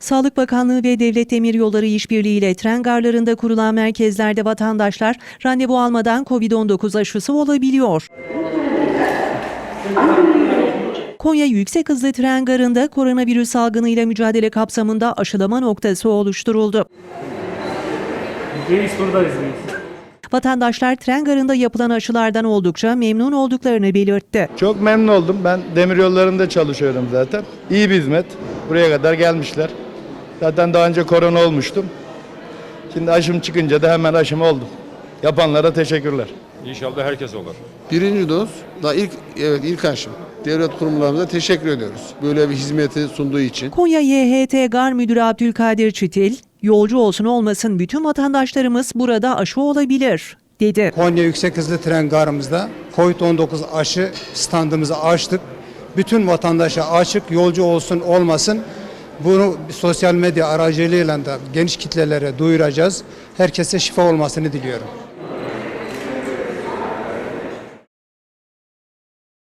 Sağlık Bakanlığı ve Devlet Demiryolları işbirliğiyle tren garlarında kurulan merkezlerde vatandaşlar randevu almadan COVID-19 aşısı olabiliyor. Konya Yüksek Hızlı Tren Garı'nda koronavirüs salgınıyla mücadele kapsamında aşılama noktası oluşturuldu. Reis buradayız reis. Vatandaşlar tren garında yapılan aşılardan oldukça memnun olduklarını belirtti. Çok memnun oldum. Ben demir yollarında çalışıyorum zaten. İyi bir hizmet. Buraya kadar gelmişler. Zaten daha önce korona olmuştum. Şimdi aşım çıkınca da hemen aşım oldum. Yapanlara teşekkürler. İnşallah herkes olur. Birinci doz da ilk evet ilk aşım. Devlet kurumlarımıza teşekkür ediyoruz. Böyle bir hizmeti sunduğu için. Konya YHT Gar Müdürü Abdülkadir Çitil, yolcu olsun olmasın bütün vatandaşlarımız burada aşı olabilir, dedi. Konya Yüksek Hızlı Tren Garımızda COVID-19 aşı standımızı açtık. Bütün vatandaşa açık, yolcu olsun olmasın. Bunu sosyal medya aracılığıyla da geniş kitlelere duyuracağız. Herkese şifa olmasını diliyorum.